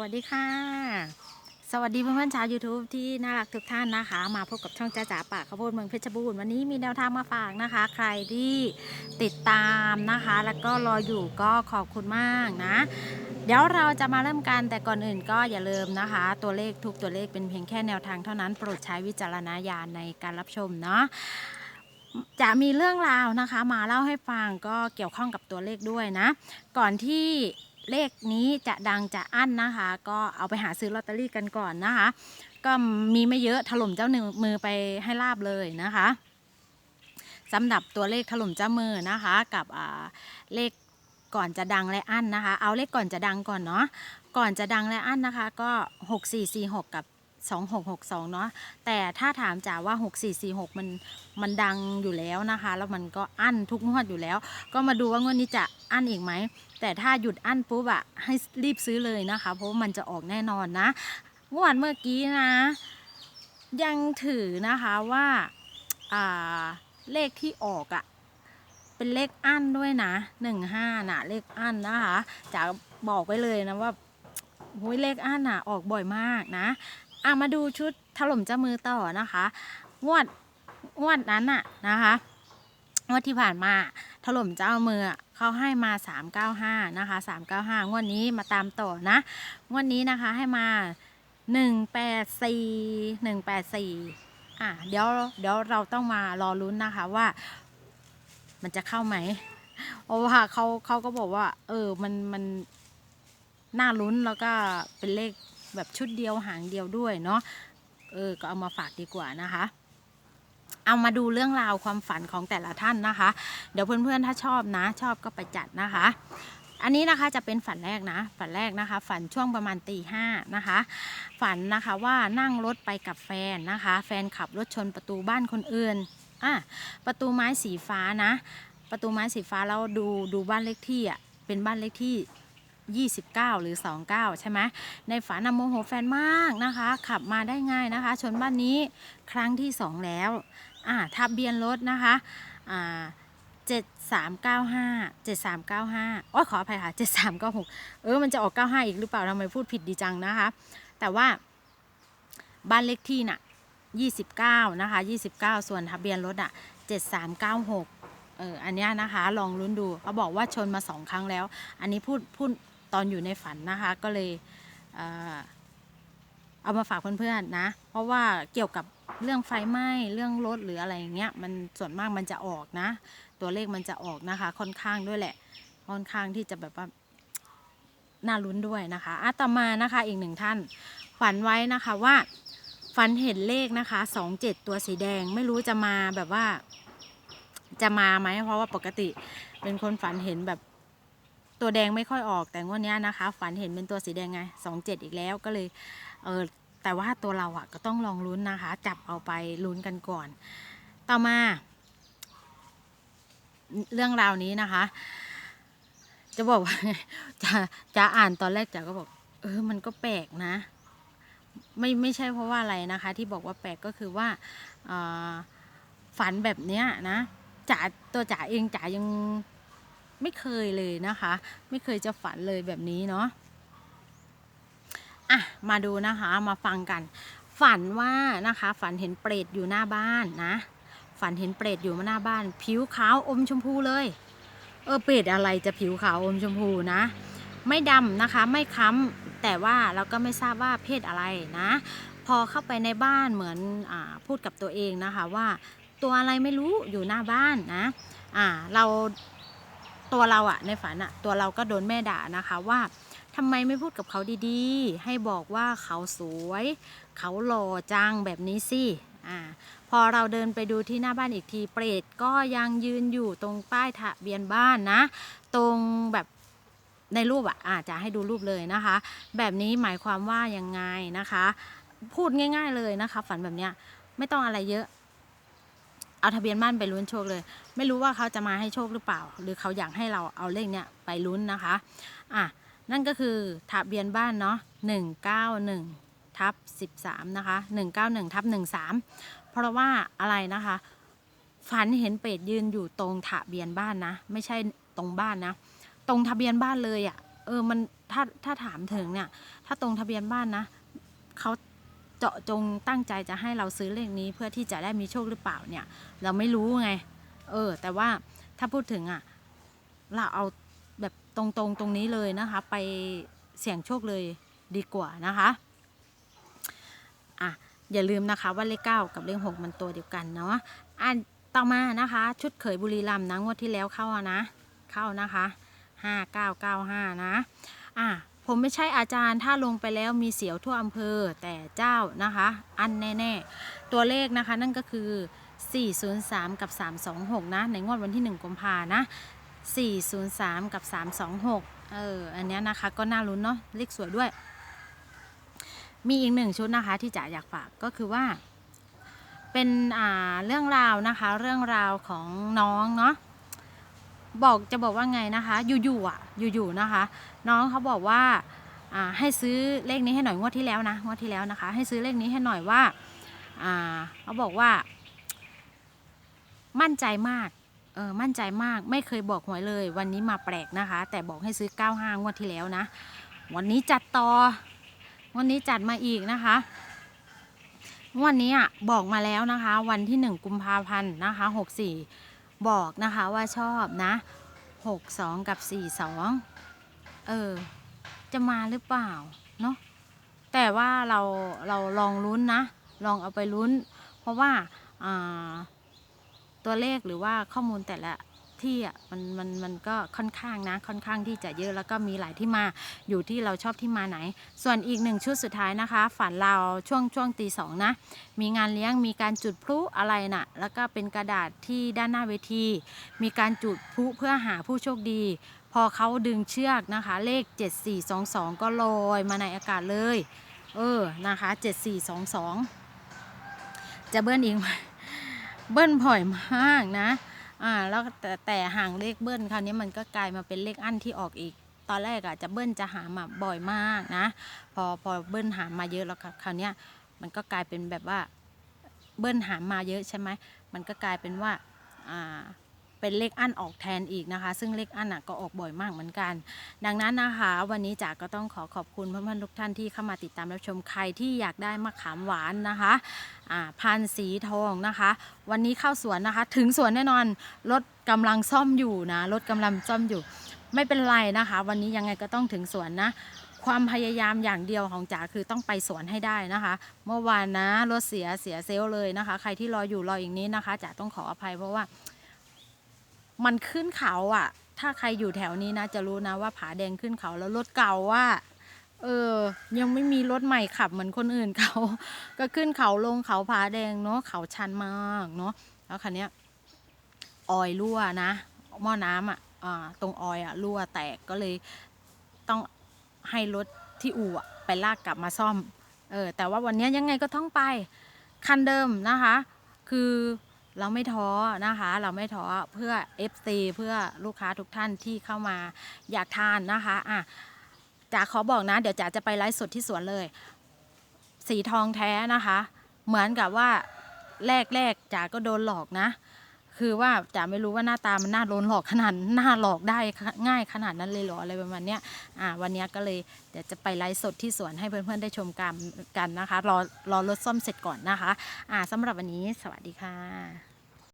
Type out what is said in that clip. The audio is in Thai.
วัสดีค่ะ สวัสดีเพื่อนๆชาว YouTube ที่น่ารักทุกท่านนะคะ มาพบกับช่องจ้าจ๋าป่าข้าวโพดเมืองเพชรบูรณ์วันนี้มีแนวทางมาฝากนะคะ ใครที่ติดตามนะคะ แล้วก็รออยู่ก็ขอบคุณมากนะ เดี๋ยวเราจะมาเริ่มกันแต่ก่อนอื่นก็อย่าลืมนะคะ ตัวเลขทุกตัวเลขเป็นเพียงแค่แนวทางเท่านั้นโปรดใช้วิจารณญาณในการรับชมเนาะจะมีเรื่องราวนะคะ มาเล่าให้ฟังก็เกี่ยวข้องกับตัวเลขด้วยนะ ก่อนที่ เลขนี้จะดังจะอั้นนะคะ ก็เอาไปหาซื้อลอตเตอรี่กันก่อนนะคะ ก็มีไม่เยอะถล่มเจ้าหนึ่งมือไปให้ลาบเลยนะคะสำหรับตัวเลขถล่มเจ้ามือนะคะ กับเลขก่อนจะดังและอั้นนะคะ เอาเลขก่อนจะดังก่อนเนาะก่อนจะดังและอั้นนะคะ ก็ 6446 กับ 2662 เนาะแต่ถ้าถามจ๋าว่า 6446 มันมันดังอยู่แล้วนะคะ แล้วมันก็อั้นทุกงวดอยู่แล้ว ก็มาดูว่างวดนี้จะอั้นอีกไหม แต่ถ้าหยุดอั้นปุ๊บอะให้รีบซื้อเลยนะคะ เพราะว่ามันจะออกแน่นอนนะงวดเมื่อกี้นะ ยังถือนะคะว่าอ่าเลขที่ออกอะเป็นเลขอั้นด้วยนะหนึ่งห้าน่ะเลขอั้นนะคะจะบอกไว้เลยนะว่าโอ้ยเลขอั้นน่ะออกบ่อยมากนะ อะมาดูชุดถล่มเจ้ามือต่อนะคะงวดงวดนั้นน่ะนะคะงวดที่ผ่านมาถล่มเจ้ามือเขาให้มา 395 นะคะ 395 งวดนี้มาตามต่อนะ งวดนี้นะคะให้มา 184 184 อะเดี๋ยวเดี๋ยวเราต้องมารอลุ้นนะคะว่า มันจะเข้าไหมเพราะว่าเขาเขาก็บอกว่า เออมันมันน่าลุ้นแล้วก็เป็นเลข แบบชุดเดียวหางเดียวด้วยเนาะเออก็เอามาฝากดีกว่านะคะเอามาดูเรื่องราวความฝันของแต่ละท่านนะคะ เดี๋ยวเพื่อนๆถ้าชอบนะ ชอบก็ไปจัดนะคะ อันนี้นะคะจะเป็นฝันแรกนะ ฝันแรกนะคะ ฝันช่วงประมาณตีห้านะคะ ฝันนะคะว่านั่งรถไปกับแฟนนะคะ แฟนขับรถชนประตูบ้านคนอื่นอะประตูไม้สีฟ้านะ ประตูไม้สีฟ้าแล้วดูดูบ้านเลขที่อะเป็นบ้านเลขที่ 29 หรือ 29 ใช่ไหมในฝันนโมโหแฟนมากนะคะ ขับมาได้ง่ายนะคะ ชนบ้านนี้ครั้งที่ 2 แล้วอะทะเบียนรถนะคะอ่าเจ็ดสามเก้าห้าเจ็ดสามเก้าห้าอ้อขออภัยค่ะเจ็ดสามเก้าหกเออมันจะออกเก้าห้าอีกหรือเปล่าทำไมพูดผิดดีจังนะคะ แต่ว่าบ้านเลขที่น่ะยี่สิบเก้านะคะยี่สิบเก้าส่วนทะเบียนรถอะเจ็ดสามเก้าหกเอออันนี้นะคะลองลุ้นดูเขาบอกว่าชนมาสองครั้งแล้ว อันนี้พูดพูด ตอนอยู่ในฝันนะคะ ก็เลยเอามาฝากเพื่อนๆนะ เพราะว่าเกี่ยวกับเรื่องไฟไหม้เรื่องรถหรืออะไรอย่างเงี้ยมันส่วนมากมันจะออกนะ ตัวเลขมันจะออกนะคะ ค่อนข้างด้วยแหละ ค่อนข้างที่จะแบบว่าน่าลุ้นด้วยนะคะอะต่อมานะคะอีกหนึ่งท่าน ฝันไว้นะคะว่าฝันเห็นเลขนะคะสองเจ็ดตัวสีแดงไม่รู้จะมาแบบว่า จะมาไหมเพราะว่าปกติเป็นคนฝันเห็นแบบ ตัวแดงไม่ค่อยออกแต่งวดเนี้ยนะคะ ฝันเห็นเป็นตัวสีแดงไงสองเจ็ดอีกแล้วก็เลยเออแต่ว่าตัวเราอะก็ต้องลองลุ้นนะคะ จับเอาไปลุ้นกันก่อน ต่อมา เรื่องราวนี้นะคะ จะบอกว่าจะจะอ่านตอนแรกจ๋าก็บอก เออมันก็แปลกนะ ไม่ไม่ใช่เพราะว่าอะไรนะคะ ที่บอกว่าแปลกก็คือว่าฝันแบบเนี้ยนะจ๋าตัวจ๋าเองจ๋ายัง ไม่เคยเลยนะคะ ไม่เคยจะฝันเลยแบบนี้เนาะอะมาดูนะคะมาฟังกัน ฝันว่านะคะ ฝันเห็นเปรตอยู่หน้าบ้านนะ ฝันเห็นเปรตอยู่หน้าบ้าน ผิวขาวอมชมพูเลย เออเปรตอะไรจะผิวขาวอมชมพูนะ ไม่ดำนะคะไม่ค้ำแต่ว่าเราก็ไม่ทราบว่าเพศอะไรนะ พอเข้าไปในบ้านเหมือนอพูดกับตัวเองนะคะว่า ตัวอะไรไม่รู้อยู่หน้าบ้านนะอ่าเรา ตัวเราอะในฝันอะตัวเราก็โดนแม่ด่านะคะว่าทำไมไม่พูดกับเขาดีๆ ให้บอกว่าเขาสวย เขาหล่อจังแบบนี้สิอ่าพอเราเดินไปดูที่หน้าบ้านอีกทีเปรตก็ยังยืนอยู่ตรงป้ายทะเบียนบ้านนะ ตรงแบบในรูปอะอาจจะให้ดูรูปเลยนะคะ แบบนี้หมายความว่ายังไงนะคะ พูดง่าย ๆเลยนะคะ ฝันแบบเนี้ยไม่ต้องอะไรเยอะ เอาทะเบียนบ้านไปลุ้นโชคเลย ไม่รู้ว่าเขาจะมาให้โชคหรือเปล่า หรือเขาอยากให้เราเอาเลขเนี้ยไปลุ้นนะคะอะนั่นก็คือทะเบียนบ้านเนาะหนึ่งเก้าหนึ่งทับสิบสามนะคะหนึ่งเก้าหนึ่งทับหนึ่งสามเพราะว่าอะไรนะคะ ฝันเห็นเป็ดยืนอยู่ตรงทะเบียนบ้านนะ ไม่ใช่ตรงบ้านนะ ตรงทะเบียนบ้านเลยอะ่ะเออมันถ้าถ้าถามถึงเนี่ย ถ้าตรงทะเบียนบ้านนะเขา จาะจงตั้งใจจะให้เราซื้อเลขนี้เพื่อที่จะได้มีโชคหรือเปล่าเนี่ย เราไม่รู้ไง เออ แต่ว่าถ้าพูดถึงอะเราเอาแบบตรงๆตรงนี้เลยนะคะ ไปเสี่ยงโชคเลยดีกว่านะคะอะอย่าลืมนะคะว่าเลขเก้ากับเลขหกมันตัวเดียวกันเนาะอะต่อมานะคะ ชุดเขยบุรีรัมย์นะงวดที่แล้วเข้านะ เข้านะคะห้าเก้าเก้าห้านะอะ ผมไม่ใช่อาจารย์ถ้าลงไปแล้วมีเสียวทั่วอำเภอแต่เจ้านะคะ อันแน่ ๆ ตัวเลขนะคะนั่นก็คือ 403 กับ 326 นะ ในงวดวันที่ 1กุมภานะ 403 กับ 326 เออ อันนี้นะคะก็น่าลุ้นเนาะเลขสวยด้วย มีอีกหนึ่งชุดนะคะที่จ๋าอยากฝากก็คือว่า เป็นอ่าเรื่องราวนะคะ เรื่องราวของน้องเนาะ บอกจะบอกว่าไงนะคะอยู่ๆอะอยู่ๆนะคะ น้องเขาบอกว่าอ่าให้ซื้อเลขนี้ให้หน่อยงวดที่แล้วนะงวดที่แล้วนะคะ ให้ซื้อเลขนี้ให้หน่อยว่าอ่าเขาบอกว่า มั่นใจมากเออมั่นใจมากไม่เคยบอกหวยเลย วันนี้มาแปลกนะคะ แต่บอกให้ซื้อ 95 งวดที่แล้วนะ วันนี้จัดต่อ วันนี้จัดมาอีกนะคะวันนี้อะบอกมาแล้วนะคะ วันที่ 1 กุมภาพันธ์นะคะ 64 บอกนะคะว่าชอบนะ 62 กับ 42 เออ จะมาหรือเปล่า เนาะแต่ว่าเราเราลองลุ้นนะ ลองเอาไปลุ้น เพราะว่าอ่าตัวเลขหรือว่าข้อมูลแต่ละ ที่อะมันมันมันก็ค่อนข้างนะค่อนข้างที่จะเยอะแล้วก็มีหลายที่มาอยู่ที่เราชอบที่มาไหน ส่วนอีกหนึ่งชุดสุดท้ายนะคะ ฝันเราช่วงช่วงตีสองนะ มีงานเลี้ยงมีการจุดพลุอะไรน่ะ แล้วก็เป็นกระดาษที่ด้านหน้าเวที มีการจุดพลุเพื่อหาผู้โชคดี พอเขาดึงเชือกนะคะ เลข 7422 ก็ลอยมาในอากาศเลย เออนะคะ 7422 จะเบิ้ลอีกไหมเบิ้ลบ่อยมากนะ อ่าแล้วแต่แต่ห่างเลขเบิ้ลคราวนี้มันก็กลายมาเป็นเลขอั้นที่ออกอีก ตอนแรกอะจะเบิ้ลจะหามาบ่อยมากนะ พอพอเบิ้ลหามาเยอะแล้วคราวนี้มันก็กลายเป็นแบบว่าเบิ้ลหามาเยอะใช่ไหมมันก็กลายเป็นว่าอ่า เป็นเลขอั้นออกแทนอีกนะคะ ซึ่งเลขอั้นก็ออกบ่อยมากเหมือนกัน ดังนั้นนะคะ วันนี้จ๋าก็ต้องขอขอบคุณเพื่อนๆทุกท่านที่เข้ามาติดตามรับชมใครที่อยากได้มะขามหวานนะคะอ่าพันสีทองนะคะ วันนี้เข้าสวนนะคะ ถึงสวนแน่นอนรถกำลังซ่อมอยู่นะรถกำลังซ่อมอยู่ ไม่เป็นไรนะคะ วันนี้ยังไงก็ต้องถึงสวนนะความพยายามอย่างเดียวของจ๋าคือต้องไปสวนให้ได้นะคะ เมื่อวานนะรถเสียเสียเซลเลยนะคะ ใครที่รออยู่รออีกนี้นะคะจ๋าต้องขออภัยเพราะว่า มันขึ้นเขาอะถ้าใครอยู่แถวนี้นะจะรู้นะว่าผาแดงขึ้นเขาแล้วรถเก่าว่าเออ ยังไม่มีรถใหม่ขับเหมือนคนอื่นเขา ก็ขึ้นเขาลงเขาผาแดงเนาะเขาชันมากเนาะแล้วคันเนี้ยออยรั่วนะหม้อน้ำอะตรงออยอะรั่วแตกก็เลยต้องให้รถที่อู่อะไปลากกลับมาซ่อมเออแต่ว่าวันนี้ยยังไงก็ต้องไปคันเดิมนะคะ คือ เราไม่ท้อนะคะ เราไม่ท้อเพื่อ FC เพื่อลูกค้าทุกท่านที่เข้ามาอยากทานนะคะอะจ๋าขอบอกนะ เดี๋ยวจ๋าจะไปไลฟ์สดที่สวนเลย สีทองแท้นะคะ เหมือนกับว่าแรกแรกๆจ๋าก็โดนหลอกนะ คือว่าจ๋าไม่รู้ว่าหน้าตามันน่าโดนหลอกขนาดน่าหลอกได้ง่ายขนาดนั้นเลยเหรออะไรประมาณเนี้ยอ่าวันนี้ก็เลยเดี๋ยวจะไปไลฟ์สดที่สวนให้เพื่อนๆได้ชมกันกันนะคะ รอรอรถซ่อมเสร็จก่อนนะคะอ่าสำหรับวันนี้สวัสดีค่ะ